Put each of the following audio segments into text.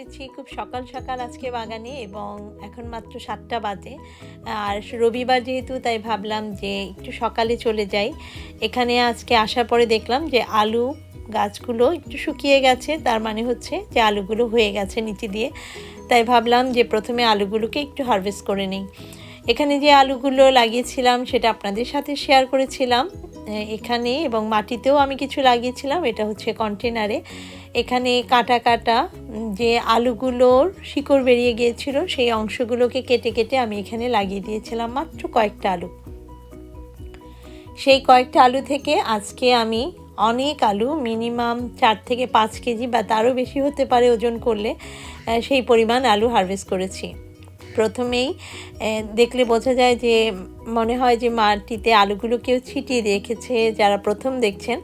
এসেছি খুব সকাল সকাল আজকে বাগানে এবং এখন মাত্র সাতটা বাজে। আর রবিবার যেহেতু, তাই ভাবলাম যে একটু সকালে চলে যাই। এখানে আজকে আসার পরে দেখলাম যে আলু গাছগুলো একটু শুকিয়ে গেছে, তার মানে হচ্ছে যে আলুগুলো হয়ে গেছে নিচে দিয়ে। তাই ভাবলাম যে প্রথমে আলুগুলোকে একটু হারভেস্ট করে নিই। এখানে যে আলুগুলো লাগিয়েছিলাম, সেটা আপনাদের সাথে শেয়ার করেছিলাম। এখানে এবং মাটিতেও আমি কিছু লাগিয়েছিলাম, এটা হচ্ছে কন্টেনারে। এখানে কাটা কাটা যে আলুগুলোর শিকড় বেরিয়ে গিয়েছিল, সেই অংশগুলোকে কেটে কেটে আমি এখানে লাগিয়ে দিয়েছিলাম মাত্র কয়েকটা আলু। সেই কয়েকটা আলু থেকে আজকে আমি অনেক আলু, মিনিমাম চার থেকে পাঁচ কেজি বা তারও বেশি হতে পারে ওজন করলে সেই পরিমাণ আলু হারভেস্ট করেছি। প্রথমেই দেখলে বোঝা যায় যে মনে হয় যে মাটিতে আলুগুলো কেউ ছিটিয়ে রেখেছে যারা প্রথম দেখছেন।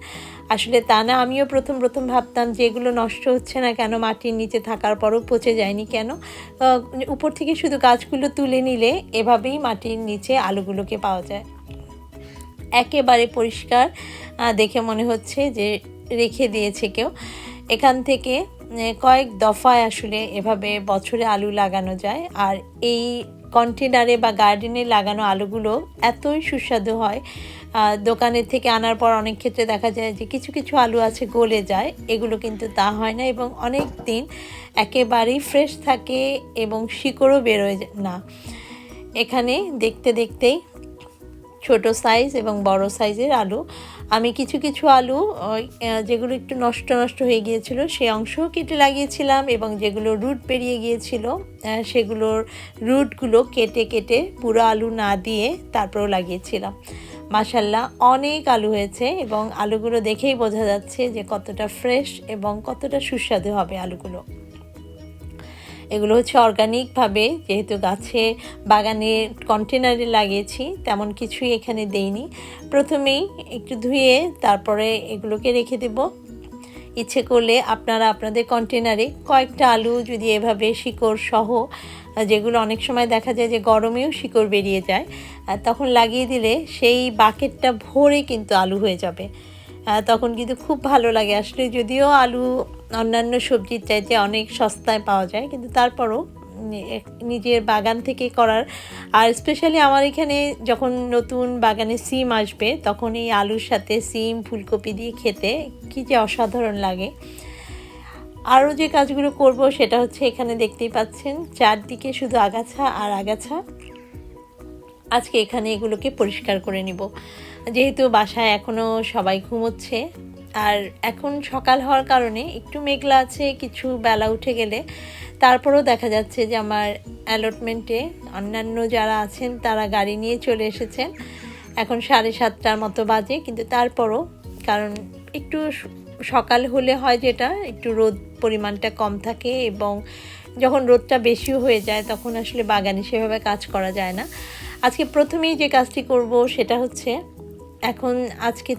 আসলে তা না, আমিও প্রথম প্রথম ভাবতাম যে এগুলো নষ্ট হচ্ছে না কেন, মাটির নিচে থাকার পরও পচে যায়নি কেন। উপর থেকে শুধু গাছগুলো তুলে নিলে এভাবেই মাটির নিচে আলুগুলোকে পাওয়া যায়। একেবারে পরিষ্কার দেখে মনে হচ্ছে যে রেখে দিয়েছে কেউ। এখান থেকে কয়েক দফায় আসলে এভাবে বছরে আলু লাগানো যায়। আর এই কন্টেনারে বা গার্ডেনে লাগানো আলুগুলো এতই সুস্বাদু হয় দোকানের থেকে আনার পর অনেক ক্ষেত্রে দেখা যায় যে কিছু কিছু আলু আছে গলে যায়, এগুলো কিন্তু তা হয় না এবং অনেক দিন একেবারেই ফ্রেশ থাকে এবং শিকড়ও বেরোয় না। এখানে দেখতে দেখতেই ছোট সাইজ এবং বড় সাইজের আলু আমি কিছু কিছু আলু যেগুলো একটু নষ্ট নষ্ট হয়ে গিয়েছিল সেই অংশও কেটে লাগিয়েছিলাম এবং যেগুলো রুট বেরিয়ে গিয়েছিল সেগুলোর রুটগুলো কেটে কেটে পুরো আলু না দিয়ে তারপরেও লাগিয়েছিলাম। মাসাল্লাহ অনেক আলু হয়েছে এবং আলুগুলো দেখেই বোঝা যাচ্ছে যে কতটা ফ্রেশ এবং কতটা সুস্বাদু হবে আলুগুলো। এগুলো হচ্ছে অর্গানিকভাবে যেহেতু গাছে বাগানে কন্টেনারে লাগিয়েছি, তেমন কিছুই এখানে দেইনি। প্রথমেই একটু ধুয়ে তারপরে এগুলোকে রেখে দেব। ইচ্ছে করলে আপনারা আপনাদের কন্টেনারে কয়েকটা আলু যদি এভাবে শিকড় সহ, যেগুলো অনেক সময় দেখা যায় যে গরমেও শিকড় বেরিয়ে যায় তখন লাগিয়ে দিলে সেই বাকেটটা ভরে কিন্তু আলু হয়ে যাবে। তখন কিন্তু খুব ভালো লাগে। আসলে যদিও আলু, অন্যান্য সবজির চাইতে অনেক সস্তায় পাওয়া যায়, কিন্তু তারপরও নিজের বাগান থেকে করার। আর স্পেশালি আমার এখানে যখন নতুন বাগানে সিম আসবে, তখন এই আলুর সাথে সিম, ফুলকপি দিয়ে খেতে কী যে অসাধারণ লাগে। আরও যে কাজগুলো করব সেটা হচ্ছে এখানে দেখতেই পাচ্ছেন, চারদিকে শুধু আগাছা আর আগাছা। আজকে এখানে এগুলোকে পরিষ্কার করে নিব। যেহেতু বাসায় এখনও সবাই ঘুমোচ্ছে, আর এখন সকাল হওয়ার কারণে একটু মেঘলা আছে, কিছু বেলা উঠে গেলে। তারপরেও দেখা যাচ্ছে যে আমার অ্যালটমেন্টে অন্যান্য যারা আছেন, তারা গাড়ি নিয়ে চলে এসেছেন। এখন সাড়ে সাতটার মতো বাজে, কিন্তু তারপরও, কারণ একটু সকাল হলে হয় যেটা, একটু রোদ পরিমাণটা কম থাকে এবং যখন রোদটা বেশিও হয়ে যায়, তখন আসলে বাগানে সেভাবে কাজ করা যায় না। আজকে প্রথমেই যে কাজটি করব, সেটা হচ্ছে এখন আজকে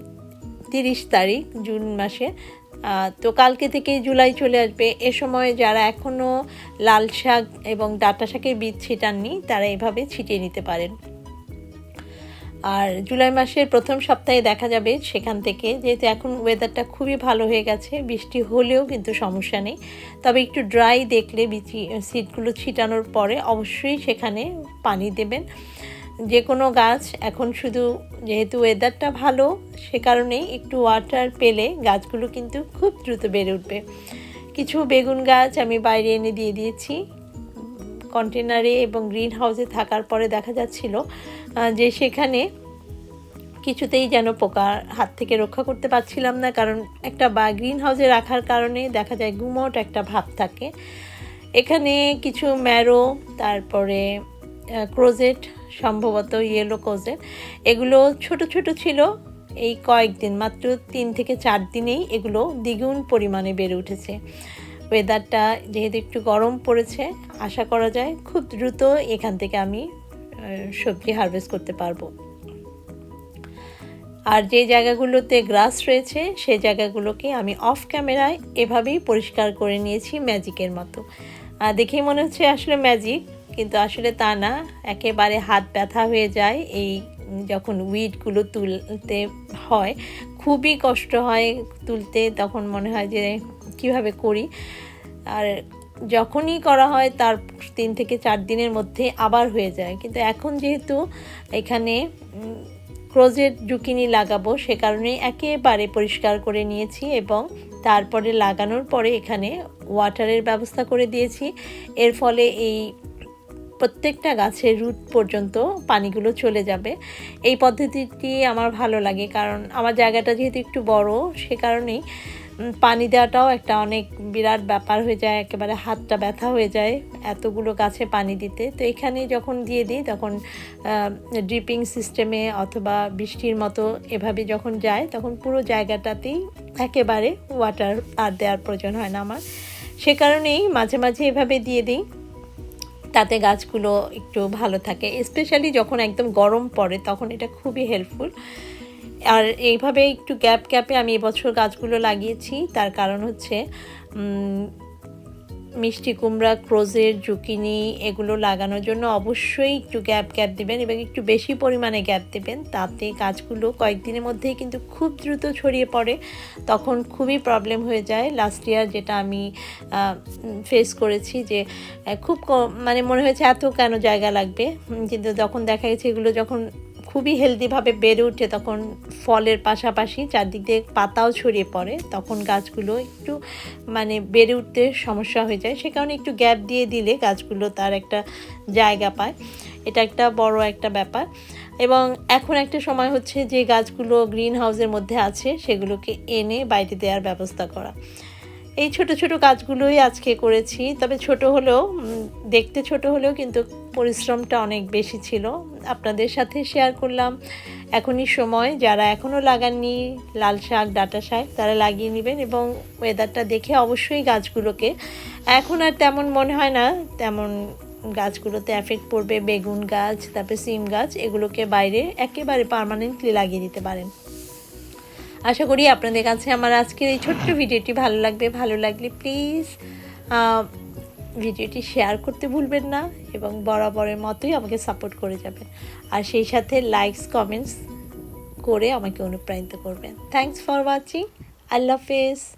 তিরিশ তারিখ, জুন মাসে। তো কালকে থেকে জুলাই চলে আসবে। এ সময় যারা এখনও লাল শাক এবং ডাঁটা শাকের বীজ ছিটাননি, তারা এভাবে ছিটিয়ে নিতে পারেন। আর জুলাই মাসের প্রথম সপ্তাহে দেখা যাবে সেখান থেকে, যেহেতু এখন ওয়েদারটা খুবই ভালো হয়ে গেছে, বৃষ্টি হলেও কিন্তু সমস্যা নেই। তবে একটু ড্রাই দেখলে, বিচি সিটগুলো ছিটানোর পরে অবশ্যই সেখানে পানি দেবেন। যে কোনো গাছ, এখন শুধু যেহেতু ওয়েদারটা ভালো, সে কারণেই একটু ওয়াটার পেলে গাছগুলো কিন্তু খুব দ্রুত বেড়ে উঠবে। কিছু বেগুন গাছ আমি বাইরে এনে দিয়ে দিয়েছি। কন্টেনারে এবং গ্রিন হাউসে থাকার পরে দেখা যাচ্ছিল যে সেখানে কিছুতেই যেন পোকার হাত থেকে রক্ষা করতে পারছিলাম না, কারণ একটা বা গ্রিন হাউসে রাখার কারণে দেখা যায় গুমোট একটা ভাব থাকে। এখানে কিছু ম্যারো তারপরে ক্রোজেট সম্ভবত ইয়েলো ক্রোজেট এগুলো ছোট ছোট ছিল, এই কয়েকদিন, মাত্র তিন থেকে চার দিনেই এগুলো দ্বিগুণ পরিমাণে বেড়ে উঠেছে। ওয়েদারটা যেহেতু একটু গরম পড়েছে, আশা করা যায় খুব দ্রুত এখান থেকে আমি সবজি হারভেস্ট করতে পারব। আর যে জায়গাগুলোতে গ্রাস রয়েছে, সে জায়গাগুলোকে আমি অফ ক্যামেরায় এভাবেই পরিষ্কার করে নিয়েছি ম্যাজিকের মতো। দেখেই মনে হচ্ছে আসলে ম্যাজিক কিন্তু আসলে তা না, একেবারে হাত ব্যথা হয়ে যায় এই যখন উইডগুলো তুলতে হয়, খুবই কষ্ট হয় তুলতে, তখন মনে হয় যে কীভাবে করি? আর যখনই করা হয় তার তিন থেকে চার দিনের মধ্যে আবার হয়ে যায়। কিন্তু এখন যেহেতু এখানে ক্রোজেট জুকিনি লাগাবো, সে কারণে একেবারে পরিষ্কার করে নিয়েছি এবং তারপরে লাগানোর পরে এখানে ওয়াটারের ব্যবস্থা করে দিয়েছি। এর ফলে এই প্রত্যেকটা গাছের রুট পর্যন্ত পানিগুলো চলে যাবে। এই পদ্ধতিটি আমার ভালো লাগে কারণ আমার জায়গাটা যেহেতু একটু বড়, সে কারণেই পানি দেওয়াটাও একটা অনেক বিরাট ব্যাপার হয়ে যায়, একেবারে হাতটা ব্যথা হয়ে যায় এতগুলো গাছে পানি দিতে। তো এখানে যখন দিয়ে দিই, তখন ড্রিপিং সিস্টেমে অথবা বৃষ্টির মতো এভাবে যখন যায়, তখন পুরো জায়গাটাতেই একেবারে ওয়াটার আর দেওয়ার প্রয়োজন হয় না আমার। সে কারণেই মাঝে মাঝে এভাবে দিয়ে দিই। তাতে গাছগুলো একটু ভালো থাকে। স্পেশালি যখন একদম গরম পড়ে, তখন এটা খুবই হেল্পফুল আর এইভাবে একটু গ্যাপ গ্যাপে আমি এবছর গাছগুলো লাগিয়েছি। তার কারণ হচ্ছে মিষ্টি কুমড়া, ক্রোজের জুকিনি এগুলো লাগানোর জন্য অবশ্যই একটু গ্যাপ গ্যাপ দেবেন এবং একটু বেশি পরিমাণে গ্যাপ দেবেন। তাতে গাছগুলো কয়েকদিনের মধ্যেই কিন্তু খুব দ্রুত ছড়িয়ে পড়ে, তখন খুবই প্রবলেম হয়ে যায়। লাস্ট ইয়ার যেটা আমি ফেস করেছি যে খুব মানে মনে হয়েছে এত কেন জায়গা লাগবে? কিন্তু যখন দেখা গেছে এগুলো যখন খুবই হেলদিভাবে বেড়ে উঠে তখন ফলের পাশাপাশি চারদিক দিয়ে পাতাও ছড়িয়ে পড়ে, তখন গাছগুলো একটু মানে বেড়ে উঠতে সমস্যা হয়ে যায়। সে কারণে একটু গ্যাপ দিয়ে দিলে গাছগুলো তার একটা জায়গা পায়। এটা একটা বড় একটা ব্যাপার। এবং এখন একটা সময় হচ্ছে যে গাছগুলো গ্রিন হাউসের মধ্যে আছে, সেগুলোকে এনে বাইরে দেওয়ার ব্যবস্থা করা। এই ছোট ছোট কাজগুলোই আজকে করেছি। তবে ছোট হলেও দেখতে ছোট হলেও কিন্তু পরিশ্রমটা অনেক বেশি ছিল। আপনাদের সাথে শেয়ার করলাম। এখনই সময়। যারা এখনও লাগাননি, লাল শাক, ডাটা শাক, তারা লাগিয়ে নেবেন এবং ওয়েদারটা দেখে অবশ্যই গাছগুলোকে। এখন আর তেমন মনে হয় না, তেমন গাছগুলোতে এফেক্ট পড়বে বেগুন গাছ, তারপরে সিম গাছ, এগুলোকে বাইরে একেবারে পার্মানেন্টলি লাগিয়ে দিতে পারেন। আশা করি আপনাদের কাছে আমার আজকের এই ছোট্ট ভিডিওটি ভালো লাগবে, ভালো লাগলে প্লিজ ভিডিওটি শেয়ার করতে ভুলবেন না এবং বরাবরের মতোই আমাকে সাপোর্ট করে যাবেন। আর সেই সাথে লাইকস কমেন্টস করে আমাকে অনুপ্রাণিত করবেন। থ্যাংকস ফর ওয়াচিং আল্লাহ হাফেজ।